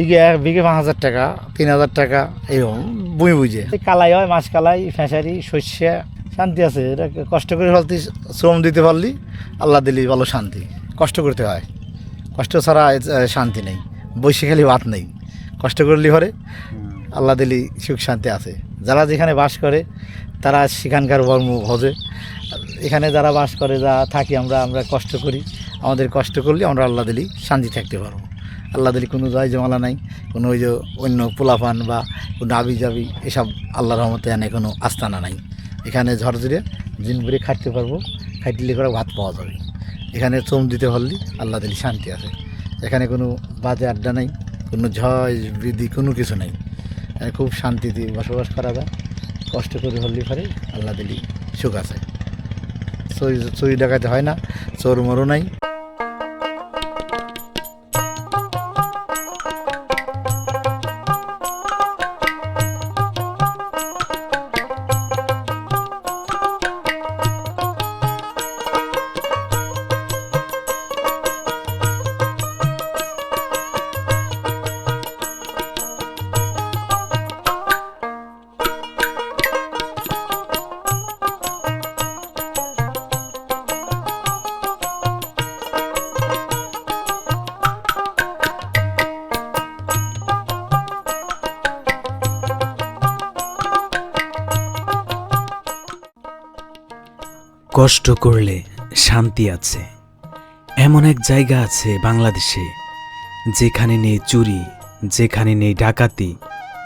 বিঘে এক বিঘে পাঁচ হাজার টাকা, তিন হাজার টাকা, এরকম বুঝে বুঝে কালাই হয়, মাছ কালাই, ফেঁসারি শস্যা শান্তি আছে। এটা কষ্ট করে ফেলতে, শ্রম দিতে পারলি, আল্লাহ দিলি ভালো শান্তি। কষ্ট করতে হয়। কষ্ট ছাড়া শান্তি নেই। বসে খালি ভাত নেই। কষ্ট করলি পরে, আল্লাহ দিলি সুখ শান্তি আছে। যারা যেখানে বাস করে, তারা সেখানকার কর্ম ভজে। এখানে যারা বাস করে, যা থাকি আমরা আমরা কষ্ট করি। আমাদের কষ্ট করলে আমরা আল্লাহ দিলি শান্তি থাকতে পারব। আল্লাহ দিলি কোনো জয় জমালা নাই, কোনো ওই যে অন্য পোলাপান বা কোনো আবি যাবি এসব আল্লাহ রহমতে এনে কোনো আস্তানা নাই। এখানে ঝরঝরে দিন ভরে খাটতে পারব খাইটলে করে ভাত পাওয়া যাবে। এখানে চোম দিতে পারলি আল্লাহ দিলি শান্তি আছে। এখানে কোনো বাজে আড্ডা নাই, কোনো ঝয় বিধি কোনো কিছু নাই। খুব শান্তিতে বসবাস করা যায়। কষ্ট করে হলি পারে আল্লাহ দিলি সুখ আছে। চুরি চুরি ডাকাতে হয় না, চোর মরো নাই। কষ্ট করলে শান্তি আছে। এমন এক জায়গা আছে বাংলাদেশে, যেখানে নেই চুরি, যেখানে নেই ডাকাতি,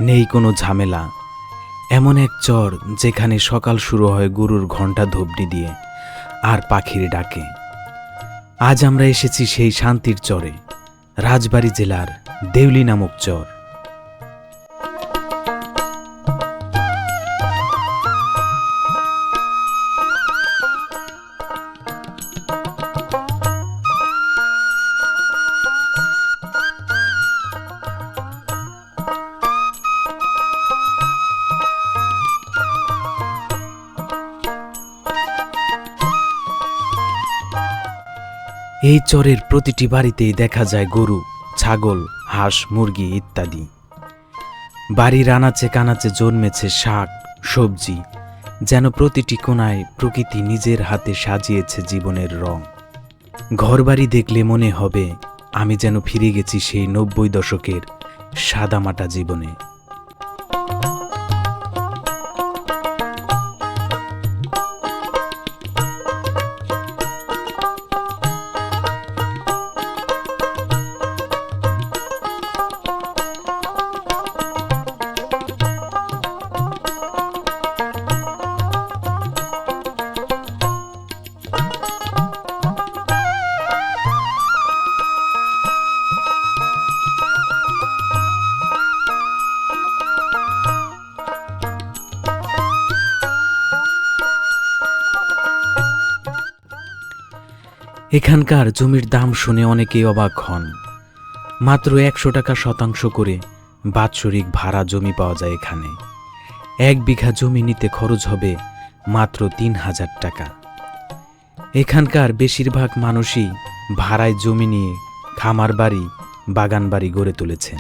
নেই কোনো ঝামেলা। এমন এক চর যেখানে সকাল শুরু হয় গরুর ঘণ্টা ধবনি দিয়ে আর পাখির ডাকে। আজ আমরা এসেছি সেই শান্তির চরে, রাজবাড়ী জেলার দেউলি নামক চর। এই চরের প্রতিটি বাড়িতেই দেখা যায় গরু, ছাগল, হাঁস, মুরগি ইত্যাদি। বাড়ির আনাচে কানাচে জন্মেছে শাক, সবজি, যেন প্রতিটি কোনায় প্রকৃতি নিজের হাতে সাজিয়েছে জীবনের রং। ঘরবাড়ি দেখলে মনে হবে, আমি যেন ফিরে গেছি সেই নব্বই দশকের সাদামাটা জীবনে। এখানকার জমির দাম শুনে অনেকেই অবাক হন। মাত্র একশো টাকা শতাংশ করে বাৎসরিক ভাড়া জমি পাওয়া যায় এখানে। এক বিঘা জমি নিতে খরচ হবে মাত্র তিন হাজার টাকা। এখানকার বেশিরভাগ মানুষই ভাড়ায় জমি নিয়ে খামার বাড়ি বাগান বাড়ি গড়ে তুলেছেন।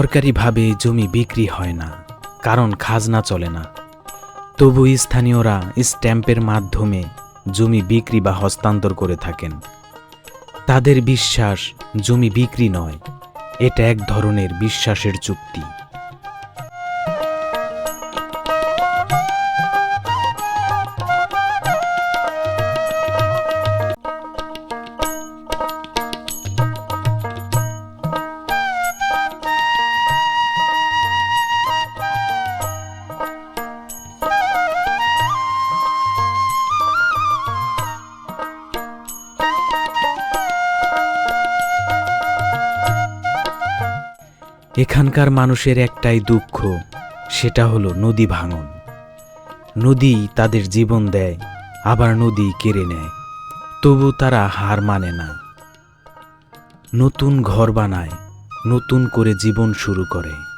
সরকারিভাবে জমি বিক্রি হয় না, কারণ খাজনা চলে না। তবু স্থানীয়রা স্ট্যাম্পের মাধ্যমে জমি বিক্রি বা হস্তান্তর করে থাকেন। তাদের বিশ্বাস, জমি বিক্রি নয়, এটা এক ধরনের বিশ্বাসের চুক্তি। এখানকার মানুষের একটাই দুঃখ, সেটা হলো নদী ভাঙন। নদী তাদের জীবন দেয়, আবার নদী কেড়ে নেয়। তবু তারা হার মানে না। নতুন ঘর বানায়, নতুন করে জীবন শুরু করে।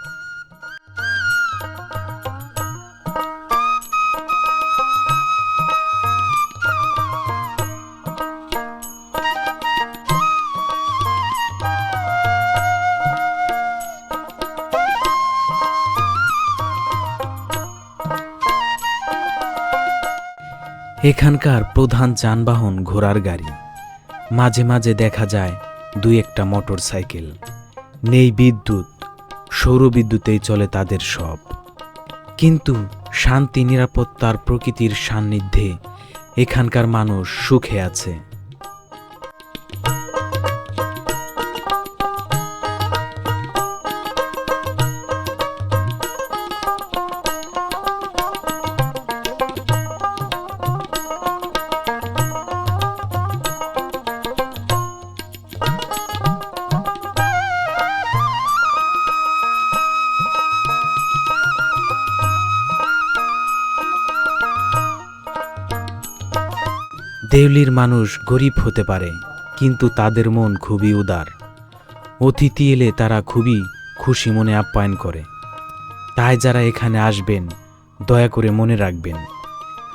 এখানকার প্রধান যানবাহন ঘোড়ার গাড়ি। মাঝে মাঝে দেখা যায় দু একটা মোটর সাইকেল নেই বিদ্যুৎ, সৌর বিদ্যুতেই চলে তাদের সব। কিন্তু শান্তি, নিরাপত্তার প্রকৃতির সান্নিধ্যে এখানকার মানুষ সুখে আছে। দেউলির মানুষ গরিব হতে পারে, কিন্তু তাদের মন খুবই উদার। অতিথি এলে তারা খুবই খুশি মনে আপ্যায়ন করে। তাই যারা এখানে আসবেন, দয়া করে মনে রাখবেন,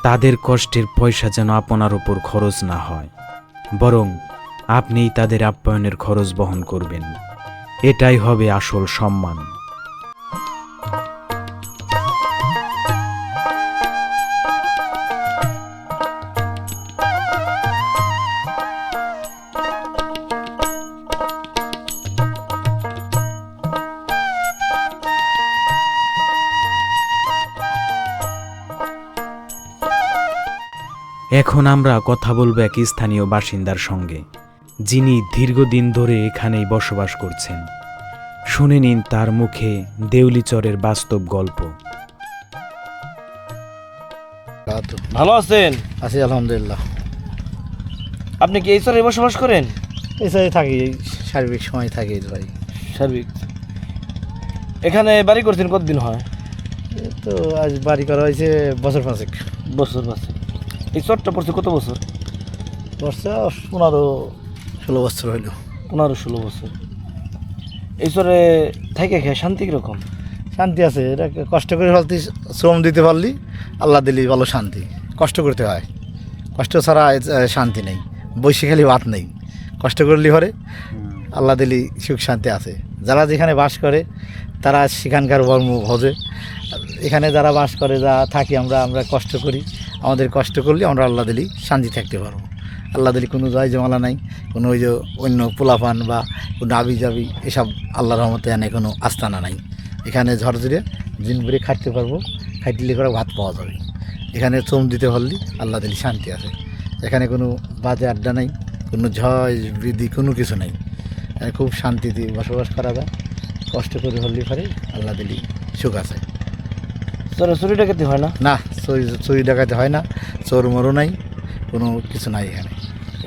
তাদের কষ্টের পয়সা যেন আপনার ওপর খরচ না হয়, বরং আপনিই তাদের আপ্যায়নের খরচ বহন করবেন। এটাই হবে আসল সম্মান। এখন আমরা কথা বলব এক স্থানীয় বাসিন্দার সঙ্গে যিনি দীর্ঘদিন ধরে এখানেই বসবাস করছেন। শুনে নিন তার মুখে দেউলিচরের বাস্তব গল্প। ভালো আছেন? আছি আলহামদুলিল্লাহ। আপনি কি এই চরে বসবাস করেন? এছাড়াই থাকি এই সার্বিক সময় থাকি ভাই সার্বিক। এখানে বাড়ি করছেন কতদিন হয়? তো আজ বাড়ি করা হয়েছে বছর পাঁচেক। বছর বছর এই চরটা পড়ছে কত বছর? বর্ষা পনেরো ষোলো বছর হইল পনেরো ষোলো বছর। এই চরে থেকে খেয়ে শান্তি কীরকম? শান্তি আছে এটা কষ্ট করে ফেলতে শ্রম দিতে পারলি আল্লাহ দিলি ভালো শান্তি। কষ্ট করতে হয়। কষ্ট ছাড়া শান্তি নেই। বসে খালি ভাত নেই। কষ্ট করলি হরে আল্লাহ দিলি সুখ শান্তি আছে। যারা যেখানে বাস করে তারা সেখানকার কর্ম ভজে এখানে যারা বাস করে যা থাকি আমরা আমরা কষ্ট করি। আমাদের কষ্ট করলে আমরা আল্লাহ দিলি শান্তি থাকতে পারব। আল্লাহ দিলি কোনো জয় জমালা নাই, কোনো ওই যে অন্য পোলাপান বা কোনো আবি যাবি এসব আল্লাহর রহমতে এনে কোনো আস্তানা নাই। এখানে ঝরঝরে দিন ভরে খাটতে পারব, খাইটলে করে ভাত পাওয়া যাবে। এখানে চোম দিতে পারলি আল্লাহ দিলি শান্তি আছে। এখানে কোনো বাজে আড্ডা নাই, কোনো ঝয় বিধি কোনো কিছু নাই। খুব শান্তিতে বসবাস করা যায়। কষ্ট করে হলি পারে আল্লাহ দিলি সুখ আছে। চরে চুরি ডাকাতি হয় না? না চুরি চুরি ডাকাতে হয় না চোর মরো নাই কোনো কিছু নাই এখানে।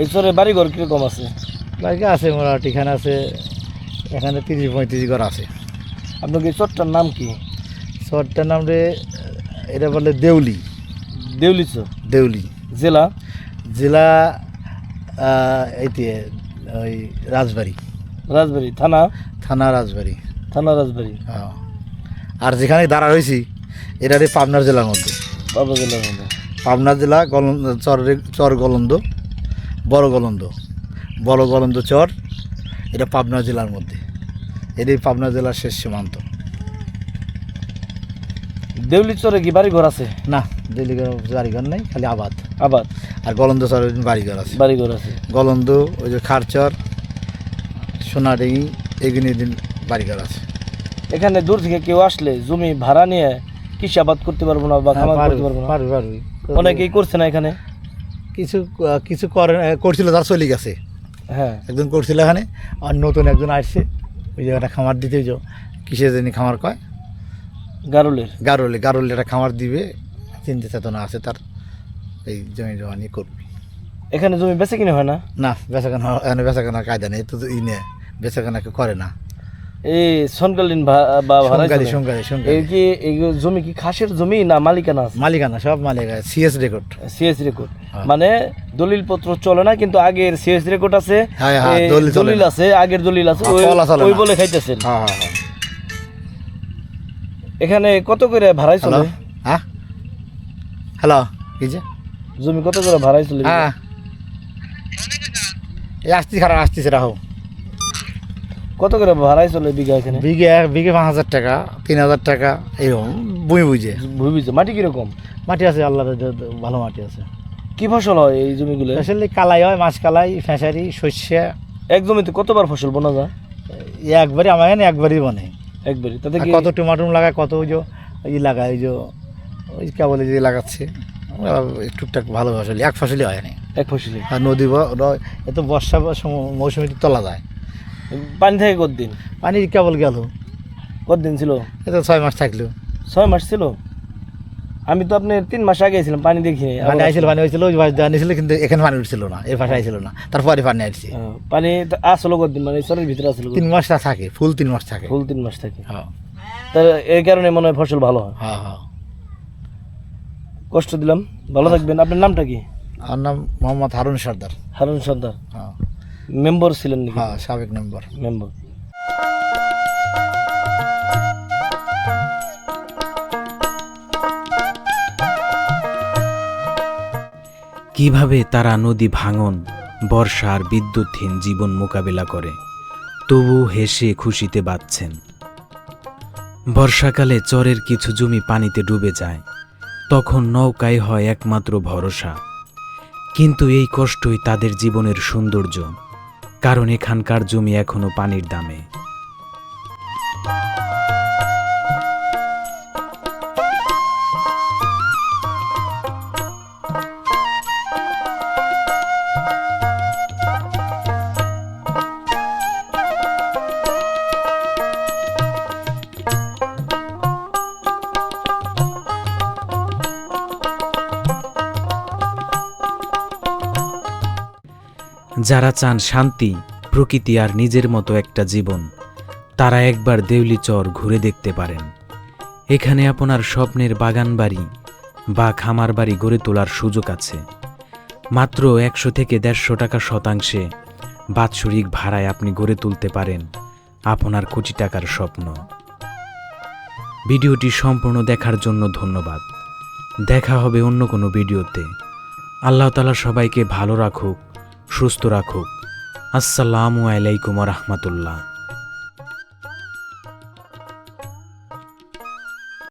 এই চরে বাড়ি ঘর কীরকম আছে? বাড়িতে আছে মোটামুটি এখানে আছে এখানে তিরিশ পঁয়ত্রিশ ঘর আছে। আপনার এই চরটার নাম কি? শহরটার নাম রে এটা বলে দেউলি। দেউলি চর? দেউলি। জেলা? জেলা এইতে ওই রাজবাড়ি। রাজবাড়ি থানা? থানা রাজবাড়ি। থানা রাজবাড়ি। হ্যাঁ। আর যেখানে দাঁড়া হয়েছি এটা রে পাবনার জেলার মধ্যে। বাবা জেলার মধ্যে। পাবনা জেলা গলন্দ চর চর গলন্দ বড় গলন্দ। বড় গলন্দ চর এটা পাবনা জেলার মধ্যে। এটাই পাবনা জেলার শেষ সীমান্ত। দেউলি চরে কি বাড়ি ঘর আছে? না দিল্লি বাড়িঘর নেই খালি আবাদ। আবাদ? আর গলন্দ চর বাড়িঘর আছে। বাড়ি ঘর আছে। গলন্দ ওই যে খারচর সোনাডিঙি এগুলি দিন বাড়িঘর আছে। এখানে দূর থেকে কেউ আসলে জমি ভাড়া নিয়ে কৃষি আবাদ করতে পারব না বা খামার করতে পারব না? পারবি পারবি। অনেকেই করছে না এখানে? কিছু কিছু করে করছিল তার চলে গেছে। হ্যাঁ। একজন করছিল এখানে আর নতুন একজন আসছে। ওই জায়গাটা খামার দিতে যে কিসের জানি খামার কয়? গারুলের। গারোলে গারোলে একটা খামার দিবে চিন্তা চেতনা আছে তার এই জমি জমা নিয়ে করবে। এখানে জমি বেচে কিনে হয় না? না বেচাকেনা এখানে বেচাকেনার কায়দা নেই তো ই নিয়ে বেচাকেনা কেউ করে না। এই সনকালীন বা চলে? সরকারি এই কি এই জমি কি খাসের জমি না মালিকানা আছে? মালিকানা সব মালিকানা সিএস রেকর্ড সিএস রেকর্ড। মানে দলিল পত্র চলে না কিন্তু আগের সিএস রেকর্ড আছে। হ্যাঁ, হ্যাঁ, দলিল। আছে আগের দলিল আছে হ্যাঁ, ওই-। বলে খাইতেছেন। এখানে কত করে ভাড়ায় হ্যালো? চলে? হ্যাঁ? হ্যালো কি যে? জমি কত করে ভাড়ায় চলে? হ্যাঁ। আসছি খারাপ রাহো কত করে ভাড়াই চলে বিঘা এখানে? বিঘে বিঘে পাঁচ হাজার টাকা তিন হাজার টাকা এরকম বুঝে। বুঝে। ভুবিছে মাটি কীরকম? মাটি আছে আল্লাহ ভালো মাটি আছে। কি ফসল হয় এই জমিগুলো? আসলে কালাই হয় মাছ কালাই ফেঁসারি শস্য এক জমিতে কতবার ফসল বোনা যায়? একবারই আমার এখানে একবারই বনে। একবারই। তাতে কি কত টমাটম লাগায় কত ওই যে ই লাগায় ওই যে ওই কেবলে যে লাগাচ্ছে। টুকটাক ভালো ফসল এক ফসলই হয় না। এক ফসলি আর নদী র- বর্ষা মৌসুমিতে তোলা যায়। পানি থাকে কতদিন পানি কেবল গেল। কতদিন ছিল? এ তো ছয় মাস থাকল। ছয় মাস ছিল? আমি তো আপনি তিন মাস আগে ছিলাম পানি দেখিনি। পানি আইছিল পানি হয়েছিল ওই পাশ নিয়েছিল কিন্তু এখানে পানি উঠছিল না এর পাশে আইছিল না। তারপরে পানি আসছে পানি তো আসলো কতদিন মানে চরের ভিতরে আসলো তিন মাস থাকে ফুল তিন মাস থাকে। ফুল তিন মাস থাকে। হ্যাঁ। তা এই কারণে মনে হয় ফসল ভালো হয়। হ্যাঁ হ্যাঁ। কষ্ট দিলাম। ভালো থাকবেন। আপনার নামটা কি? আমার নাম মোহাম্মদ হারুন সর্দার। হারুন সর্দার। হ্যাঁ। মেম্বার ছিলেন নাকি? হ্যাঁ সাবেক নম্বর মেম্বার। কীভাবে তারা নদী ভাঙন বর্ষা আর বিদ্যুৎহীন জীবন মোকাবেলা করে তবু হেসে খুশিতে বাঁচছেন। বর্ষাকালে চরের কিছু জমি পানিতে ডুবে যায় তখন নৌকায় হয় একমাত্র ভরসা। কিন্তু এই কষ্টই তাদের জীবনের সৌন্দর্য। কারণ এখানকার জমি এখনও পানির দামে। যারা চান শান্তি, প্রকৃতি আর নিজের মতো একটা জীবন, তারা একবার দেউলি চর ঘুরে দেখতে পারেন। এখানে আপনার স্বপ্নের বাগান বাড়ি বা খামার বাড়ি গড়ে তোলার সুযোগ আছে। মাত্র একশো থেকে দেড়শো টাকা শতাংশে বাৎসরিক ভাড়ায় আপনি গড়ে তুলতে পারেন আপনার কোটি টাকার স্বপ্ন। ভিডিওটি সম্পূর্ণ দেখার জন্য ধন্যবাদ। দেখা হবে অন্য কোনো ভিডিওতে। আল্লাহ তালা সবাইকে ভালো রাখুক। সুস্থ রাখুক। আসসালামু আলাইকুম রহমতুল্লাহ।